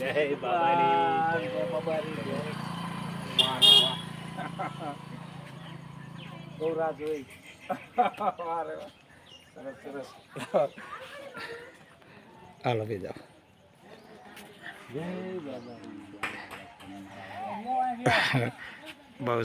જય બાબાની. જય બાબારી જય વાહ રે જોઈ વાહ સરસ સરસ. હાલો બે જાઓ. જય બાબારી બહુ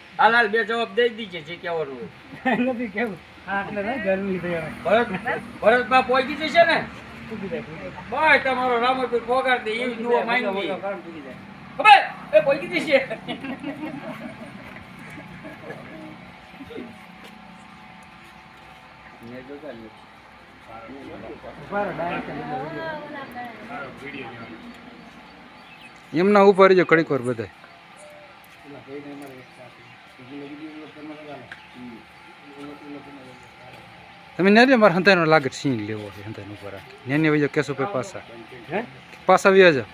હાલ હાલ બે જવાબ દઈ દીજે જે કહેવાનું હોય. નથી કેવું. હા એટલે નહીં થઈ ભરત ભરતમાં પહોંચી જશે ને? ભાઈ તમારો રામપીર પોગાડ દે એવી જોવા માંગી. ખબર? એ પહોંચી જશે. એમના ઉપર જો ઘણી વાર બધાય. તમે ને મારે હંતાનો લાગે સીન સિંહ લેવો છે હંતાનો ઉપર નેને વજો કેસો પે પાસા હે? પાસા વ્યા જા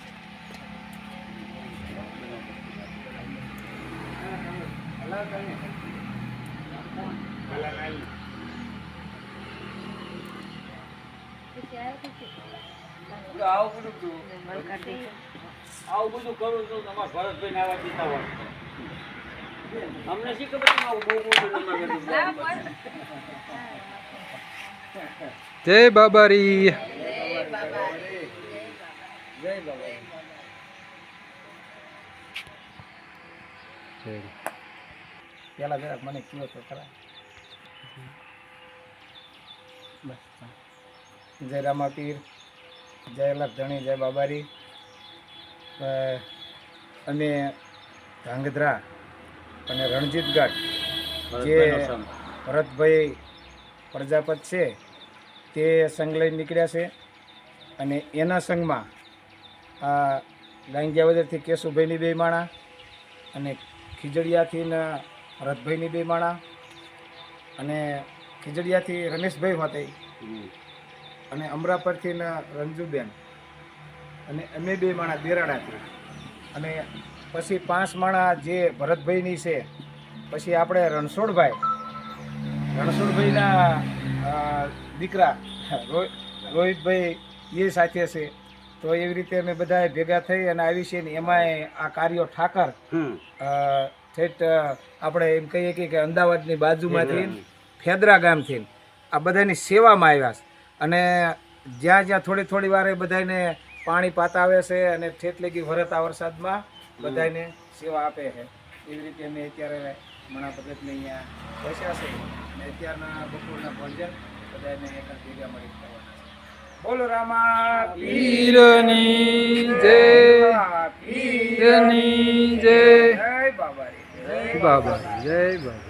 આવું બધું કરું. આવું બધું કરું છું તમારા ભરતભાઈ ને આવા દીધા હોય અમને શી ખબર બહુ મોટું હતું. જય બાબારી જય બાબા જય પેલા જરાક મને કયો તો ખરા. જય રામાપીર જય લખધણી જય બાબારી અમે ધાંગધ્રા અને રણજીત ગાટ જે ભરતભાઈ પ્રજાપત છે તે સંઘ લઈને નીકળ્યા છે. અને એના સંઘમાં આ ગાંગિયાવદરથી કેશુભાઈની બે માણા અને ખીજડીયાથી ને ભરતભાઈની બે માણા અને ખીજડીયાથી રમેશભાઈ હોતે અને અમરાપરથી ને રંજુબેન. અને અમે બે માણા દેરાડાથી અને પછી પાંચ માણા જે ભરતભાઈની છે પછી આપણે રણછોડભાઈ. રણછોડભાઈના દીકરા રોહિતભાઈ એ સાથે છે. તો એવી રીતે અમે બધા ભેગા થઈ અને આવી છે ને એમાંય આ કાર્યો ઠાકર. ઠેઠ આપણે એમ કહીએ કે કે અમદાવાદની બાજુમાંથી ફેદરા ગામથી આ બધાની સેવામાં આવ્યા છે. અને જ્યાં જ્યાં થોડી થોડી વારે બધાને પાણી પાતાવે છે અને ઠેઠ લગી વરતા વરસાદમાં બધાને સેવા આપે છે. એવી રીતે અમે અત્યારે મણા ભગતને અહીંયા પહોંચ્યા છે. અને અત્યારના બપોરના ભોજન બધાને એક ભેગા મળી છે. બોલો રામા પીરની જય. પીરની પીરની જય. જય બાબા જય બાબા જય બાબા